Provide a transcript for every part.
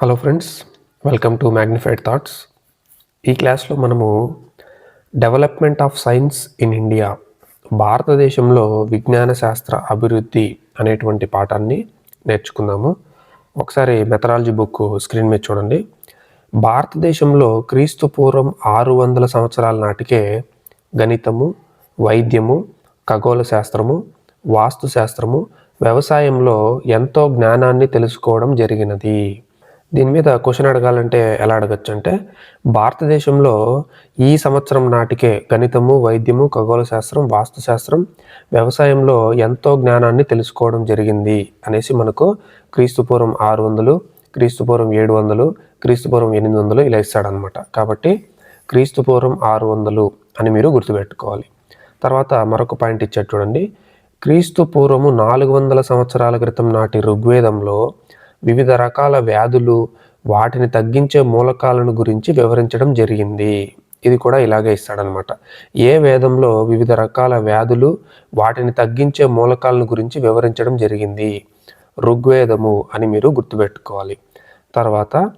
Hello friends welcome to magnified thoughts ఈ క్లాస్లో మనము development of science in India భారతదేశంలో విజ్ఞాన శాస్త్ర అభివృద్ధి అనేటువంటి పాఠాన్ని నేర్చుకుందాము. ఒకసారి మెథడాలజీ బుక్ స్క్రీన్ మీద చూడండి. భారతదేశంలో క్రీస్తు పూర్వం ఆరు వందల సంవత్సరాల నాటికే గణితము వైద్యము ఖగోళ శాస్త్రము వాస్తు శాస్త్రము వ్యవసాయంలో ఎంతో జ్ఞానాన్ని తెలుసుకోవడం జరిగినది. దీని మీద క్వశ్చన్ అడగాలంటే ఎలా అడగచ్చు అంటే భారతదేశంలో ఈ సంవత్సరం నాటికే గణితము వైద్యము ఖగోళ శాస్త్రం వాస్తు శాస్త్రం వ్యవసాయంలో ఎంతో జ్ఞానాన్ని తెలుసుకోవడం జరిగింది అనేసి మనకు క్రీస్తుపూర్వం ఆరు వందలు క్రీస్తుపూర్వం ఏడు వందలు క్రీస్తుపూర్వం ఎనిమిది వందలు ఇలా ఇస్తాడనమాట కాబట్టి క్రీస్తుపూర్వం ఆరు వందలు అని మీరు గుర్తుపెట్టుకోవాలి. తర్వాత మరొక పాయింట్ ఇచ్చాడు చూడండి. క్రీస్తు పూర్వము నాలుగు వందల సంవత్సరాల క్రితం నాటి ఋగ్వేదంలో వివిధ రకాల వ్యాధులు వాటిని తగ్గించే మూలకాలను గురించి వివరించడం జరిగింది. ఇది కూడా ఇలాగే ఇస్తాడనమాట. ఏ వేదంలో వివిధ రకాల వ్యాధులు వాటిని తగ్గించే మూలకాలను గురించి వివరించడం జరిగింది? ఋగ్వేదము అని మీరు గుర్తుపెట్టుకోవాలి. తర్వాత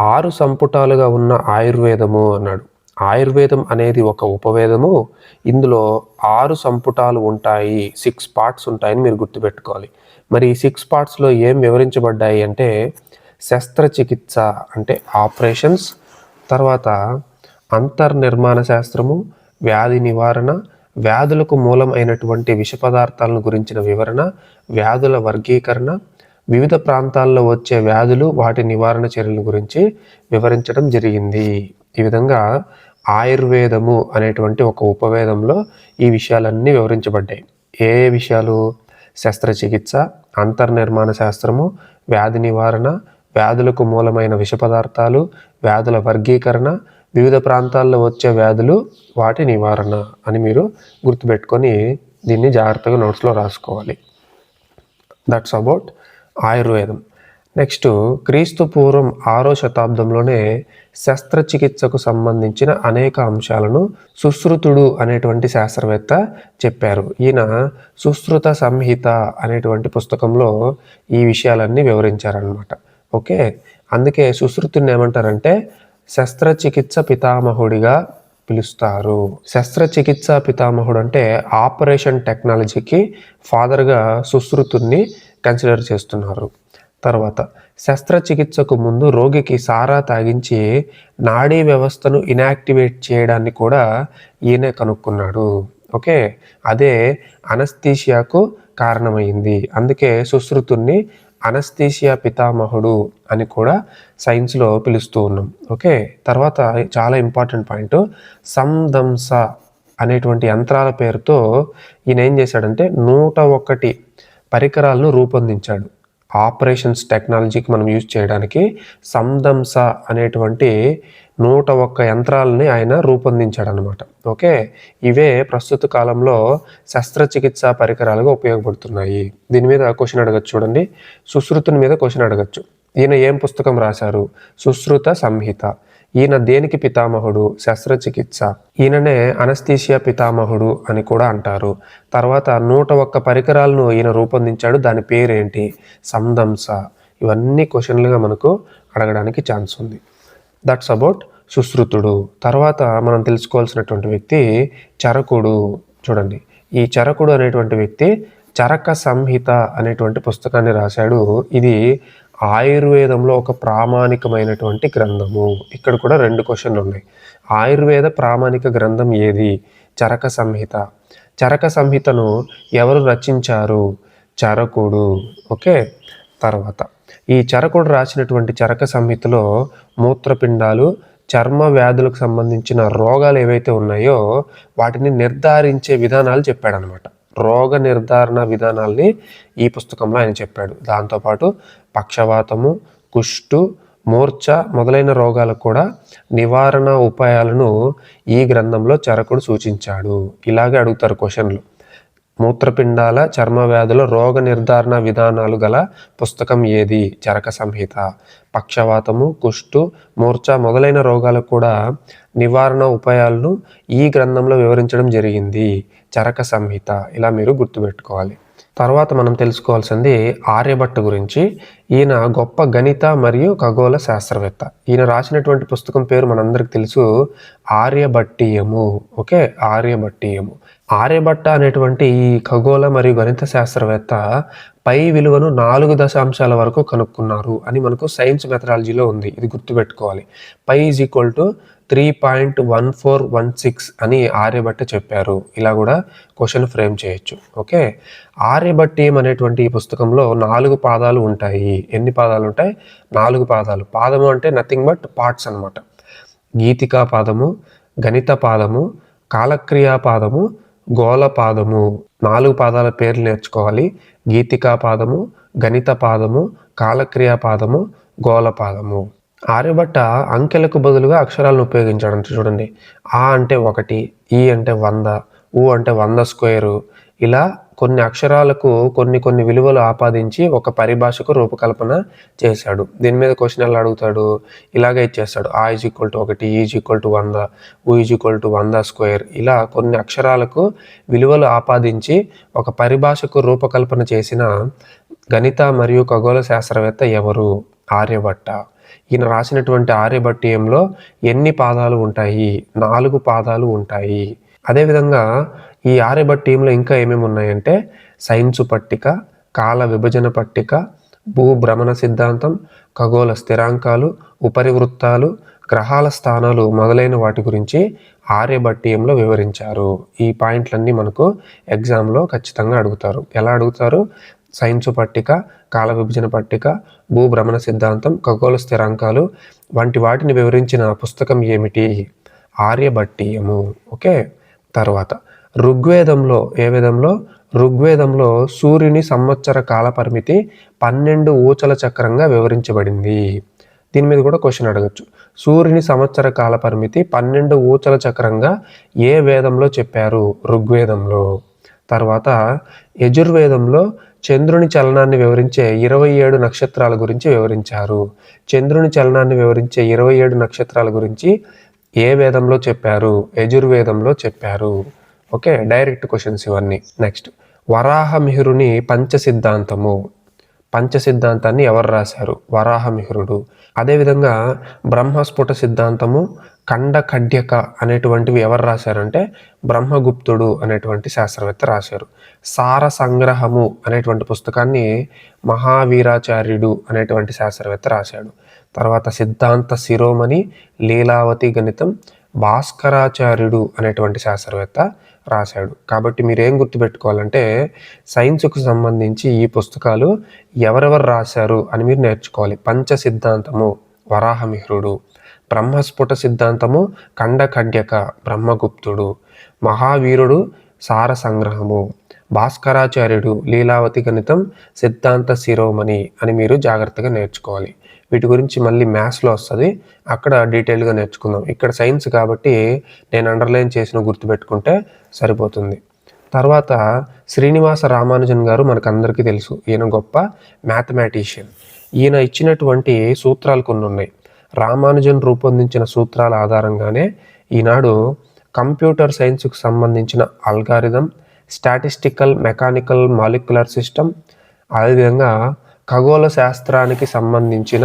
ఆరు సంపుటాలుగా ఉన్న ఆయుర్వేదము అన్నాడు. ఆయుర్వేదం అనేది ఒక ఉపవేదము. ఇందులో ఆరు సంపుటాలు ఉంటాయి. సిక్స్ పార్ట్స్ ఉంటాయని మీరు గుర్తుపెట్టుకోవాలి. మరి ఈ సిక్స్ పార్ట్స్లో ఏం వివరించబడ్డాయి అంటే శస్త్రచికిత్స అంటే ఆపరేషన్స్ తర్వాత అంతర్నిర్మాణ శాస్త్రము వ్యాధి నివారణ వ్యాధులకు మూలం అయినటువంటి విష పదార్థాలను గురించిన వివరణ వ్యాధుల వర్గీకరణ వివిధ ప్రాంతాల్లో వచ్చే వ్యాధులు వాటి నివారణ చర్యల గురించి వివరించడం జరిగింది. ఈ విధంగా ఆయుర్వేదము అనేటువంటి ఒక ఉపవేదంలో ఈ విషయాలన్నీ వివరించబడ్డాయి. ఏ ఏ విషయాలు? శస్త్రచికిత్స అంతర్నిర్మాణ శాస్త్రము వ్యాధి నివారణ వ్యాధులకు మూలమైన విష పదార్థాలు వ్యాధుల వర్గీకరణ వివిధ ప్రాంతాల్లో వచ్చే వ్యాధులు వాటి నివారణ అని మీరు గుర్తుపెట్టుకొని దీన్ని జాగ్రత్తగా నోట్స్లో రాసుకోవాలి. దట్స్ అబౌట్ ఆయుర్వేదం. నెక్స్ట్ క్రీస్తు పూర్వం ఆరో శతాబ్దంలోనే శస్త్రచికిత్సకు సంబంధించిన అనేక అంశాలను సుశ్రుతుడు అనేటువంటి శాస్త్రవేత్త చెప్పారు. ఈయన సుశ్రుత సంహిత అనేటువంటి పుస్తకంలో ఈ విషయాలన్నీ వివరించారనమాట ఓకే? అందుకే సుశ్రుతుడిని ఏమంటారంటే శస్త్రచికిత్స పితామహుడిగా పిలుస్తారు. శస్త్రచికిత్స పితామహుడు అంటే ఆపరేషన్ టెక్నాలజీకి ఫాదర్గా సుశ్రుతుడిని కన్సిడర్ చేస్తున్నారు. తర్వాత శస్త్రచికిత్సకు ముందు రోగికి సారా తాగించి నాడీ వ్యవస్థను ఇనాక్టివేట్ చేయడాన్ని కూడా ఈయనే కనుక్కున్నాడు. ఓకే? అదే అనస్థీషియాకు కారణమైంది. అందుకే సుశ్రుతుణ్ణి అనస్థీషియా పితామహుడు అని కూడా సైన్స్లో పిలుస్తూ ఉన్నాం. ఓకే? తర్వాత చాలా ఇంపార్టెంట్ పాయింట్. సందంస అనేటువంటి యంత్రాల పేరుతో ఈయన ఏం చేశాడంటే నూట ఒకటి పరికరాలను రూపొందించాడు. ఆపరేషన్స్ టెక్నాలజీకి మనం యూజ్ చేయడానికి సందంస అనేటువంటి నూట ఒక్క యంత్రాలని ఆయన రూపొందించాడు అనమాట ఓకే? ఇవే ప్రస్తుత కాలంలో శస్త్రచికిత్స పరికరాలుగా ఉపయోగపడుతున్నాయి. దీని మీద క్వశ్చన్ అడగచ్చు చూడండి. సుశ్రుతుని మీద క్వశ్చన్ అడగచ్చు. ఈయన ఏం పుస్తకం రాశారు? సుశ్రుత సంహిత. ఈయన దేనికి పితామహుడు? శస్త్రచికిత్స. ఈయననే అనస్థీషియా పితామహుడు అని కూడా అంటారు. తర్వాత నూట ఒక్క పరికరాలను ఈయన రూపొందించాడు. దాని పేరేంటి? సందంస ఇవన్నీ క్వశ్చన్లుగా మనకు అడగడానికి ఛాన్స్ ఉంది. దట్స్ అబౌట్ సుశ్రుతుడు. తర్వాత మనం తెలుసుకోవాల్సినటువంటి వ్యక్తి చరకుడు. చూడండి. ఈ చరకుడు అనేటువంటి వ్యక్తి చరక సంహిత అనేటువంటి పుస్తకాన్ని రాశాడు. ఇది ఆయుర్వేదంలో ఒక ప్రామాణికమైనటువంటి గ్రంథము. ఇక్కడ కూడా రెండు క్వశ్చన్లు ఉన్నాయి. ఆయుర్వేద ప్రామాణిక గ్రంథం ఏది? చరక సంహిత. చరక సంహితను ఎవరు రచించారు? చరకుడు. ఓకే? తర్వాత. ఈ చరకుడు రాసినటువంటి చరక సంహితలో మూత్రపిండాలు చర్మ వ్యాధులకు సంబంధించిన రోగాలు ఏవైతే ఉన్నాయో వాటిని నిర్ధారించే విధానాలు చెప్పాడనమాట. రోగ నిర్ధారణ విధానాల్ని ఈ పుస్తకంలో ఆయన చెప్పాడు. దాంతోపాటు పక్షవాతము కుష్టు మూర్ఛ మొదలైన రోగాలకు కూడా నివారణ ఉపాయాలను ఈ గ్రంథంలో చరకుడు సూచించాడు. ఇలాగే అడుగుతారు క్వశ్చన్లు. మూత్రపిండాల చర్మ వ్యాధుల రోగ నిర్ధారణ విధానాలు గల పుస్తకం ఏది? చరక సంహిత. పక్షవాతము కుష్టు మూర్ఛ మొదలైన రోగాలకు కూడా నివారణ ఉపాయాలను ఈ గ్రంథంలో వివరించడం జరిగింది. చరక సంహిత. ఇలా మీరు గుర్తుపెట్టుకోవాలి. తర్వాత మనం తెలుసుకోవాల్సింది ఆర్యభట్ట గురించి. ఈయన గొప్ప గణిత మరియు ఖగోళ శాస్త్రవేత్త. ఈయన రాసినటువంటి పుస్తకం పేరు మనందరికి తెలుసు ఆర్యభట్టీయము. ఓకే? ఆర్యభట్టీయము. ఆర్యభట్ట అనేటువంటి ఈ ఖగోళ మరియు గణిత శాస్త్రవేత్త పై విలువను నాలుగు దశాంశాల వరకు కనుక్కున్నారు అని మనకు సైన్స్ మెథడాలజీలో ఉంది. ఇది గుర్తుపెట్టుకోవాలి. Pi is equal to three point one four one six అని ఆర్యభట్ట చెప్పారు. ఇలా కూడా క్వశ్చన్ ఫ్రేమ్ చేయొచ్చు. ఓకే? ఆర్యభట్టీయం అనేటువంటి ఈ పుస్తకంలో నాలుగు పాదాలు ఉంటాయి. ఎన్ని పాదాలు ఉంటాయి? నాలుగు పాదాలు. పాదము అంటే నథింగ్ బట్ పార్ట్స్ అనమాట గీతికా పాదము గణిత పాదము కాలక్రియా పాదము గోళ పాదము నాలుగు పాదాల పేర్లు నేర్చుకోవాలి. గీతికా పాదము గణిత పాదము కాలక్రియా పాదము గోళ పాదము. ఆర్యభట్ట అంకెలకు బదులుగా అక్షరాలను ఉపయోగించాడు చూడండి. ఆ అంటే ఒకటి ఈ అంటే వంద ఊ అంటే వంద స్క్వేరు. ఇలా కొన్ని అక్షరాలకు కొన్ని కొన్ని విలువలు ఆపాదించి ఒక పరిభాషకు రూపకల్పన చేశాడు. దీని మీద క్వశ్చన్ ఎలా అడుగుతాడు? ఇలాగే ఇచ్చేస్తాడు. ఆ ఈజ్ ఈక్వల్ టు ఒకటి ఈజ్ ఈక్వల్ టు వంద ఊ ఈజ్ ఈక్వల్ టు వంద స్క్వేర్ ఇలా కొన్ని అక్షరాలకు విలువలు ఆపాదించి ఒక పరిభాషకు రూపకల్పన చేసిన గణిత మరియు ఖగోళ శాస్త్రవేత్త ఎవరు? ఆర్యభట్ట. ఈయన రాసినటువంటి ఆర్యభట్టీయంలో ఎన్ని పాదాలు ఉంటాయి? నాలుగు పాదాలు ఉంటాయి. అదేవిధంగా ఈ ఆర్యభట్టీయంలో ఇంకా ఏమేమి ఉన్నాయంటే సైన్సు పట్టిక కాల విభజన పట్టిక భూభ్రమణ సిద్ధాంతం ఖగోళ స్థిరాంకాలు ఉపరివృత్తాలు గ్రహాల స్థానాలు మొదలైన వాటి గురించి ఆర్యభట్టీయంలో వివరించారు. ఈ పాయింట్లన్నీ మనకు ఎగ్జామ్లో ఖచ్చితంగా అడుగుతారు. ఎలా అడుగుతారు? సైన్సు పట్టిక కాల విభజన పట్టిక భూభ్రమణ సిద్ధాంతం ఖగోళ స్థిరాంకాలు వంటి వాటిని వివరించిన పుస్తకం ఏమిటి? ఆర్యభట్టీయము ఓకే? తర్వాత ఋగ్వేదంలో ఏ వేదంలో ఋగ్వేదంలో సూర్యుని సంవత్సర కాల పరిమితి పన్నెండు ఊచల చక్రంగా వివరించబడింది. దీని మీద కూడా క్వశ్చన్ అడగచ్చు. సూర్యుని సంవత్సర కాల పరిమితి పన్నెండు ఊచల చక్రంగా ఏ వేదంలో చెప్పారు? ఋగ్వేదంలో. తర్వాత యజుర్వేదంలో చంద్రుని చలనాన్ని వివరించే ఇరవై ఏడు నక్షత్రాల గురించి వివరించారు. చంద్రుని చలనాన్ని వివరించే ఇరవై ఏడు నక్షత్రాల గురించి ఏ వేదంలో చెప్పారు? యజుర్వేదంలో చెప్పారు. ఓకే డైరెక్ట్ క్వశ్చన్స్ ఇవన్నీ. నెక్స్ట్ వరాహమిహిరుని పంచ సిద్ధాంతము పంచ సిద్ధాంతాన్ని ఎవరు రాశారు? వరాహమిహిరుడు. అదేవిధంగా బ్రహ్మస్ఫుట సిద్ధాంతము ఖండ ఖడ్యక అనేటువంటివి ఎవరు రాశారంటే బ్రహ్మగుప్తుడు అనేటువంటి శాస్త్రవేత్త రాశారు. సార సంగ్రహము అనేటువంటి పుస్తకాన్ని మహావీరాచార్యుడు అనేటువంటి శాస్త్రవేత్త రాశాడు. తర్వాత సిద్ధాంత శిరోమణి లీలావతి గణితం భాస్కరాచార్యుడు అనేటువంటి శాస్త్రవేత్త రాశాడు. కాబట్టి మీరు ఏం గుర్తుపెట్టుకోవాలంటే సైన్స్కు సంబంధించి ఈ పుస్తకాలు ఎవరెవరు రాశారు అని మీరు నేర్చుకోవాలి. పంచ సిద్ధాంతము వరాహమిహ్రుడు బ్రహ్మస్ఫుట సిద్ధాంతము ఖండఖండ్యక బ్రహ్మగుప్తుడు మహావీరుడు సార సంగ్రహము భాస్కరాచార్యుడు లీలావతి గణితం సిద్ధాంత శిరోమణి అని మీరు జాగ్రత్తగా నేర్చుకోవాలి. వీటి గురించి మళ్ళీ మ్యాథ్స్లో వస్తుంది. అక్కడ డీటెయిల్గా నేర్చుకుందాం. ఇక్కడ సైన్స్ కాబట్టి నేను అండర్లైన్ చేసిన గుర్తుపెట్టుకుంటే సరిపోతుంది. తర్వాత శ్రీనివాస రామానుజన్ గారు మనకు అందరికీ తెలుసు. ఈయన గొప్ప మ్యాథమెటీషియన్ ఈయన ఇచ్చినటువంటి సూత్రాలు కొన్ని ఉన్నాయి. రామానుజన్ రూపొందించిన సూత్రాల ఆధారంగానే ఈనాడు కంప్యూటర్ సైన్స్కు సంబంధించిన algorithm statistical mechanical molecular system అదేవిధంగా ఖగోళ శాస్త్రానికి సంబంధించిన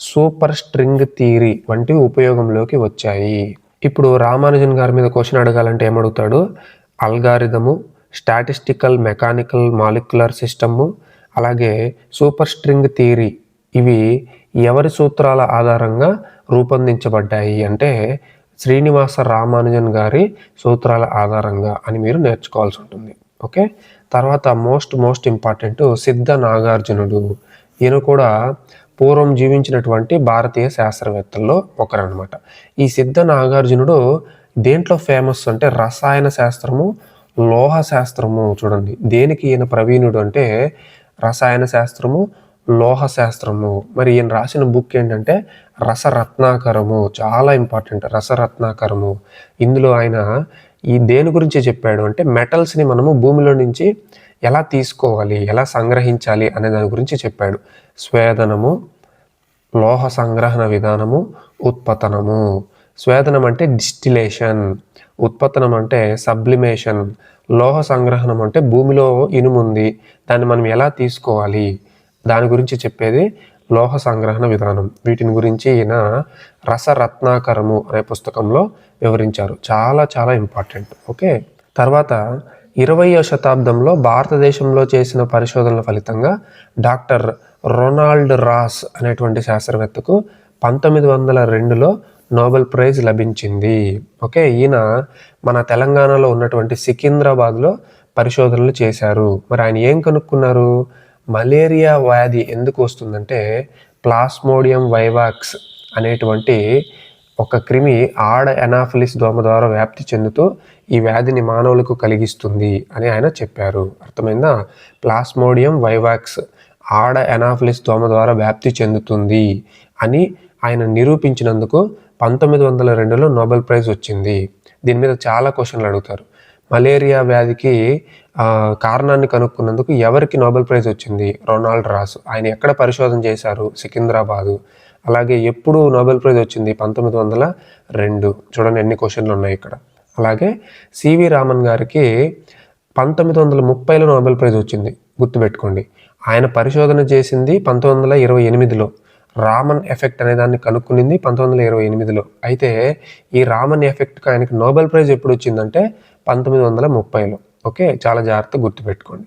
సూపర్ స్ట్రింగ్ థియరీ వంటివి ఉపయోగంలోకి వచ్చాయి. ఇప్పుడు రామానుజన్ గారి మీద క్వశ్చన్ అడగాలంటే ఏమడుగుతాడు? Algorithm statistical mechanical molecular system అలాగే సూపర్ స్ట్రింగ్ థియరీ ఇవి ఎవరి సూత్రాల ఆధారంగా రూపొందించబడ్డాయి అంటే శ్రీనివాస రామానుజన్ గారి సూత్రాల ఆధారంగా అని మీరు నేర్చుకోవాల్సి ఉంటుంది. ఓకే? తర్వాత మోస్ట్ మోస్ట్ ఇంపార్టెంట్ సిద్ధ నాగార్జునుడు. ఈయన కూడా పూర్వం జీవించినటువంటి భారతీయ శాస్త్రవేత్తల్లో ఒకరనమాట ఈ సిద్ధ నాగార్జునుడు దేంట్లో ఫేమస్ అంటే రసాయన శాస్త్రము లోహ శాస్త్రము చూడండి. దేనికి ఈయన ప్రవీణుడు అంటే రసాయన శాస్త్రము లోహ శాస్త్రము. మరి ఈయన రాసిన బుక్ ఏంటంటే రసరత్నాకరము. చాలా ఇంపార్టెంట్ రసరత్నాకరము. ఇందులో ఆయన ఈ దేని గురించి చెప్పాడు అంటే మెటల్స్ని మనము భూమిలో నుంచి ఎలా తీసుకోవాలి ఎలా సంగ్రహించాలి అనే దాని గురించి చెప్పాడు. స్వేదనము లోహ సంగ్రహణ విధానము ఉత్పతనము. స్వేదనం అంటే డిస్టిలేషన్ ఉత్పతనం అంటే సబ్లిమేషన్ లోహ సంగ్రహణం అంటే భూమిలో ఇనుముంది. దాన్ని మనం ఎలా తీసుకోవాలి? దాని గురించి చెప్పేది లోహ సంగ్రహణ విధానం. వీటిని గురించి ఈయన రసరత్నాకరము అనే పుస్తకంలో వివరించారు. చాలా చాలా ఇంపార్టెంట్. ఓకే? తర్వాత ఇరవయో శతాబ్దంలో భారతదేశంలో చేసిన పరిశోధనల ఫలితంగా డాక్టర్ రొనాల్డ్ రాస్ అనేటువంటి శాస్త్రవేత్తకు పంతొమ్మిది వందల రెండులో నోబెల్ ప్రైజ్ లభించింది. ఓకే? ఈయన మన తెలంగాణలో ఉన్నటువంటి సికింద్రాబాద్లో పరిశోధనలు చేశారు. మరి ఆయన ఏం కనుక్కున్నారు? మలేరియా వ్యాధి ఎందుకు వస్తుందంటే ప్లాస్మోడియం వైవాక్స్ అనేటువంటి ఒక క్రిమి ఆడ ఎనాఫిలిస్ దోమ ద్వారా వ్యాప్తి చెందుతూ ఈ వ్యాధిని మానవులకు కలిగిస్తుంది అని ఆయన చెప్పారు. అర్థమైందా? ప్లాస్మోడియం వైవాక్స్ ఆడ ఎనాఫిలిస్ దోమ ద్వారా వ్యాప్తి చెందుతుంది అని ఆయన నిరూపించినందుకు పంతొమ్మిది వందల రెండులో నోబెల్ ప్రైజ్ వచ్చింది. దీని మీద చాలా క్వశ్చన్లు అడుగుతారు. మలేరియా వ్యాధికి కారణాన్ని కనుక్కున్నందుకు ఎవరికి నోబెల్ ప్రైజ్ వచ్చింది? Ronald Ross. ఆయన ఎక్కడ పరిశోధన చేశారు? సికింద్రాబాదు. అలాగే ఎప్పుడు నోబెల్ ప్రైజ్ వచ్చింది? పంతొమ్మిది వందల రెండు. చూడండి ఎన్ని క్వశ్చన్లు ఉన్నాయి ఇక్కడ. అలాగే సివి రామన్ గారికి పంతొమ్మిది వందల ముప్పైలో నోబెల్ ప్రైజ్ వచ్చింది. గుర్తుపెట్టుకోండి. ఆయన పరిశోధన చేసింది పంతొమ్మిది వందల ఇరవై ఎనిమిదిలో. రామన్ ఎఫెక్ట్ అనే దాన్ని కనుక్కునింది పంతొమ్మిది వందల ఇరవై ఎనిమిదిలో. అయితే ఈ రామన్ ఎఫెక్ట్కి ఆయనకి నోబెల్ ప్రైజ్ ఎప్పుడు వచ్చిందంటే పంతొమ్మిది వందల ముప్పైలో. ఓకే? చాలా జాగ్రత్త గుర్తుపెట్టుకోండి.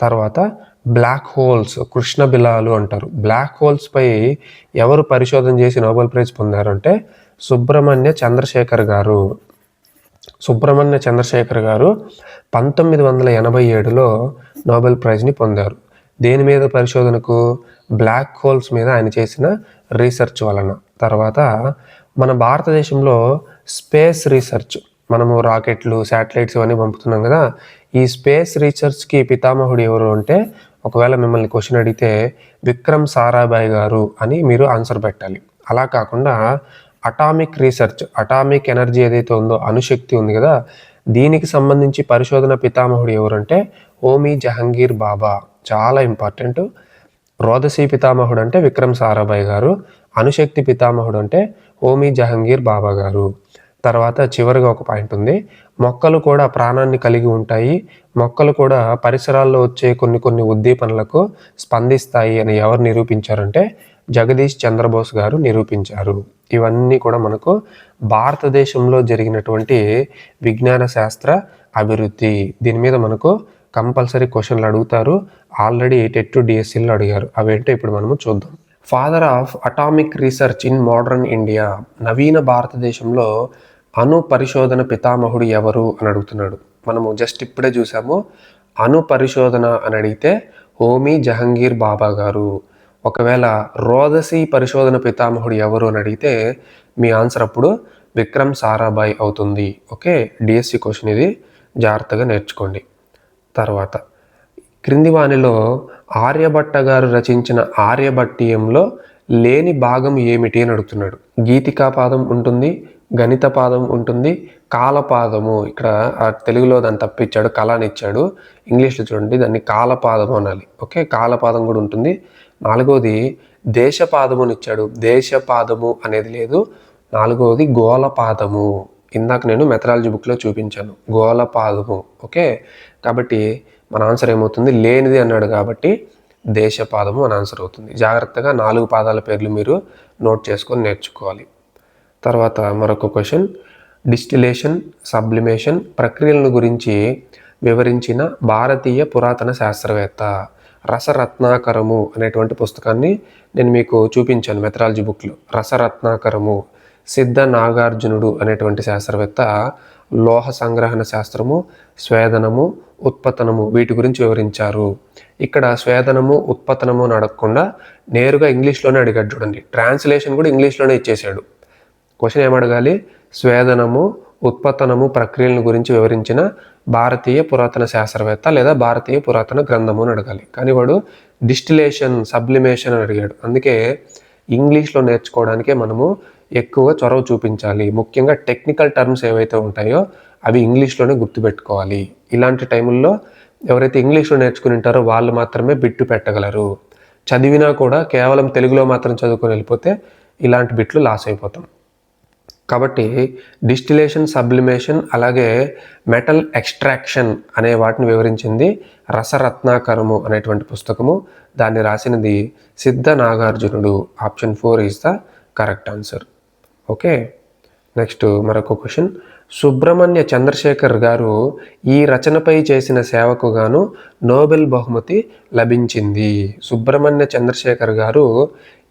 తర్వాత బ్లాక్ హోల్స్ కృష్ణ బిలాలు అంటారు. బ్లాక్ హోల్స్పై ఎవరు పరిశోధన చేసి నోబెల్ ప్రైజ్ పొందారంటే సుబ్రహ్మణ్య చంద్రశేఖర్ గారు. సుబ్రహ్మణ్య చంద్రశేఖర్ గారు పంతొమ్మిది వందల ఎనభై ఏడులో నోబెల్ ప్రైజ్ని పొందారు. దేని మీద పరిశోధనకు? బ్లాక్ హోల్స్ మీద ఆయన చేసిన రీసెర్చ్ వలన. తర్వాత మన భారతదేశంలో స్పేస్ రీసెర్చ్. మనము రాకెట్లు శాటిలైట్స్ ఇవన్నీ పంపుతున్నాం కదా. ఈ స్పేస్ రీసెర్చ్కి పితామహుడు ఎవరు అంటే ఒకవేళ మిమ్మల్ని క్వశ్చన్ అడిగితే విక్రమ్ సారాభాయ్ గారు అని మీరు ఆన్సర్ పెట్టాలి. అలా కాకుండా అటామిక్ రీసెర్చ్ అటామిక్ ఎనర్జీ ఏదైతే ఉందో అణుశక్తి ఉంది కదా దీనికి సంబంధించి పరిశోధన పితామహుడు ఎవరంటే హోమీ జహంగీర్ బాబా. చాలా ఇంపార్టెంట్. రోదసీ పితామహుడు అంటే విక్రమ్ సారాభాయ్ గారు అణుశక్తి పితామహుడు అంటే హోమీ జహంగీర్ బాబా గారు. తర్వాత చివరిగా ఒక పాయింట్ ఉంది. మొక్కలు కూడా ప్రాణాన్ని కలిగి ఉంటాయి. మొక్కలు కూడా పరిసరాల్లో వచ్చే కొన్ని కొన్ని ఉద్దీపనలకు స్పందిస్తాయి అని ఎవరు నిరూపించారంటే జగదీష్ చంద్రబోస్ గారు నిరూపించారు. ఇవన్నీ కూడా మనకు భారతదేశంలో జరిగినటువంటి విజ్ఞాన శాస్త్ర అభివృద్ధి. దీని మీద మనకు కంపల్సరీ క్వశ్చన్లు అడుగుతారు. ఆల్రెడీ టెట్ డిఎస్సీలో అడిగారు. అవేంటో ఇప్పుడు మనము చూద్దాం. Father of atomic research in modern India నవీన భారతదేశంలో అణు పరిశోధన పితామహుడు ఎవరు అని అడుగుతున్నాడు. మనము జస్ట్ ఇప్పుడే చూసాము అణు పరిశోధన అని అడిగితే హోమీ జహంగీర్ బాబా గారు ఒకవేళ రోదసి పరిశోధన పితామహుడు ఎవరు అని అడిగితే మీ ఆన్సర్ అప్పుడు విక్రమ్ సారాభాయ్ అవుతుంది. ఓకే? డిఎస్సి క్వశ్చన్ ఇది. జాగ్రత్తగా నేర్చుకోండి. తర్వాత క్రింది వాణిలో ఆర్యభట్ట గారు రచించిన ఆర్యభట్టీయంలో లేని భాగం ఏమిటి అని అడుగుతున్నాడు. గీతికా పాదం ఉంటుంది గణిత పాదం ఉంటుంది కాలపాదము. ఇక్కడ తెలుగులో దాన్ని తప్పించాడు కళని ఇచ్చాడు ఇంగ్లీష్లో చూడండి దాన్ని కాలపాదము అనాలి. ఓకే కాలపాదం కూడా ఉంటుంది. నాలుగవది దేశపాదము అని ఇచ్చాడు దేశపాదము అనేది లేదు. నాలుగవది గోలపాదము ఇందాక నేను మెథడాలజీ బుక్లో చూపించాను. గోలపాదము ఓకే కాబట్టి మన ఆన్సర్ ఏమవుతుంది? లేనిది అన్నాడు కాబట్టి దేశపాదము అని ఆన్సర్ అవుతుంది. జాగ్రత్తగా నాలుగు పాదాల పేర్లు మీరు నోట్ చేసుకొని నేర్చుకోవాలి. తర్వాత మరొక క్వశ్చన్ డిస్టిలేషన్ సబ్లిమేషన్ ప్రక్రియలను గురించి వివరించిన భారతీయ పురాతన శాస్త్రవేత్త రసరత్నాకరము అనేటువంటి పుస్తకాన్ని నేను మీకు చూపించాను మెథరాలజీ బుక్లో రసరత్నాకరము సిద్ధ నాగార్జునుడు అనేటువంటి శాస్త్రవేత్త లోహ సంగ్రహణ శాస్త్రము స్వేదనము ఉత్పతనము వీటి గురించి వివరించారు. ఇక్కడ స్వేదనము ఉత్పతనము అని అడగకుండా నేరుగా ఇంగ్లీష్లోనే అడిగాడు చూడండి. ట్రాన్స్లేషన్ కూడా ఇంగ్లీష్లోనే ఇచ్చేశాడు. క్వశ్చన్ ఏమడగాలి స్వేదనము ఉత్పతనము ప్రక్రియలను గురించి వివరించిన భారతీయ పురాతన శాస్త్రవేత్త లేదా భారతీయ పురాతన గ్రంథము అని అడగాలి. కానీ వాడు డిస్టిలేషన్ సబ్లిమేషన్ అని అడిగాడు. అందుకే ఇంగ్లీష్లో నేర్చుకోవడానికే మనము ఎక్కువ చొరవ చూపించాలి. ముఖ్యంగా టెక్నికల్ టర్మ్స్ ఏవైతే ఉంటాయో అవి ఇంగ్లీష్లోనే గుర్తుపెట్టుకోవాలి. ఇలాంటి టైముల్లో ఎవరైతే ఇంగ్లీష్లో నేర్చుకుని ఉంటారో వాళ్ళు మాత్రమే బిట్టు పెట్టగలరు. చదివినా కూడా కేవలం తెలుగులో మాత్రం చదువుకొని వెళ్ళిపోతే ఇలాంటి బిట్లు లాస్ అయిపోతాం. కాబట్టి డిస్టిలేషన్ సబ్లిమేషన్ అలాగే మెటల్ ఎక్స్ట్రాక్షన్ అనే వాటిని వివరించింది రసరత్నాకరము అనేటువంటి పుస్తకము. దాన్ని రాసినది సిద్ధ నాగార్జునుడు. Option four is the correct answer. Okay next మరొక క్వశ్చన్. సుబ్రహ్మణ్య చంద్రశేఖర్ గారు ఈ రచనపై చేసిన సేవకు గాను నోబెల్ బహుమతి లభించింది. సుబ్రహ్మణ్య చంద్రశేఖర్ గారు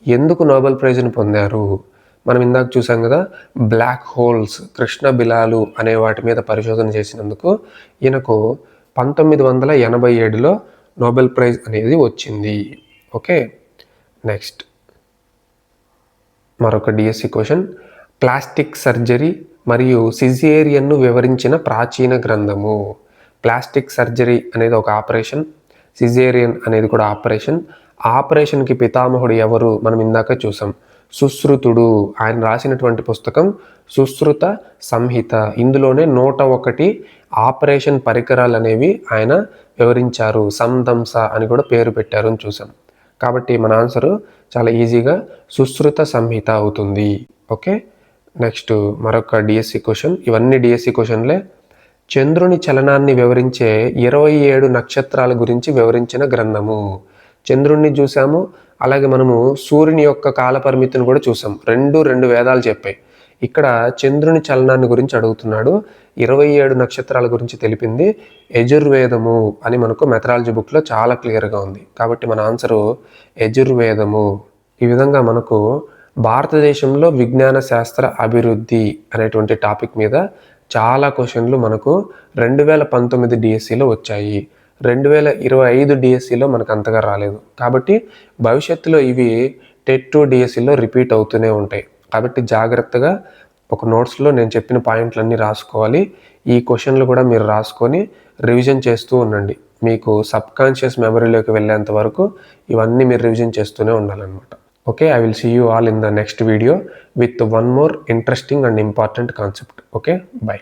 ఎందుకు నోబెల్ ప్రైజ్ను పొందారు? మనం ఇందాక చూసాం కదా బ్లాక్ హోల్స్ కృష్ణ బిలాలు అనే వాటి మీద పరిశోధన చేసినందుకు ఈయనకు పంతొమ్మిది వందల ఎనభై ఏడులో నోబెల్ ప్రైజ్ అనేది వచ్చింది. Okay next. మరొక డిఎస్సి క్వశ్చన్ ప్లాస్టిక్ సర్జరీ మరియు సిజేరియన్ను వివరించిన ప్రాచీన గ్రంథము. ప్లాస్టిక్ సర్జరీ అనేది ఒక ఆపరేషన్ సిజేరియన్ అనేది కూడా ఆపరేషన్. ఆపరేషన్కి పితామహుడు ఎవరు మనం ఇందాక చూసాం. సుశ్రుతుడు. ఆయన రాసినటువంటి పుస్తకం సుశ్రుత సంహిత. ఇందులోనే నూట ఒకటి ఆపరేషన్ పరికరాలు అనేవి ఆయన వివరించారు. సందంస అని కూడా పేరు పెట్టారు అని చూసాం కాబట్టి మన ఆన్సరు చాలా ఈజీగా సుశ్రుత సంహిత అవుతుంది. ఓకే? నెక్స్ట్ మరొక డిఎస్సి క్వశ్చన్. ఇవన్నీ డిఎస్సి క్వశ్చన్లే. చంద్రుని చలనాన్ని వివరించే ఇరవై ఏడు నక్షత్రాల గురించి వివరించిన గ్రంథము. చంద్రుణ్ణి చూసాము అలాగే మనము సూర్యుని యొక్క కాల పరిమితిని కూడా చూసాం. రెండు రెండు వేదాలు చెప్పాయి. ఇక్కడ చంద్రుని చలనాన్ని గురించి అడుగుతున్నాడు. ఇరవై ఏడు నక్షత్రాల గురించి తెలిపింది యజుర్వేదము అని మనకు మెథరాలజీ బుక్లో చాలా క్లియర్గా ఉంది. కాబట్టి మన ఆన్సరు యజుర్వేదము. ఈ విధంగా మనకు భారతదేశంలో విజ్ఞాన శాస్త్ర అభివృద్ధి అనేటువంటి టాపిక్ మీద చాలా క్వశ్చన్లు మనకు రెండు వేల పంతొమ్మిది డిఎస్సిలో వచ్చాయి. రెండు వేల ఇరవై ఐదు డిఎస్సిలో మనకు అంతగా రాలేదు. కాబట్టి భవిష్యత్తులో ఇవి టెట్ టు డిఎస్సిలో రిపీట్ అవుతూనే ఉంటాయి. కాబట్టి జాగ్రత్తగా ఒక నోట్స్లో నేను చెప్పిన పాయింట్లన్నీ రాసుకోవాలి. ఈ క్వశ్చన్లు కూడా మీరు రాసుకొని రివిజన్ చేస్తూ ఉండండి. మీకు సబ్ కాన్షియస్ మెమరీలోకి వెళ్ళేంత వరకు ఇవన్నీ మీరు రివిజన్ చేస్తూనే ఉండాలన్నమాట. Okay I will see you all in the next video with one more interesting and important concept. Okay bye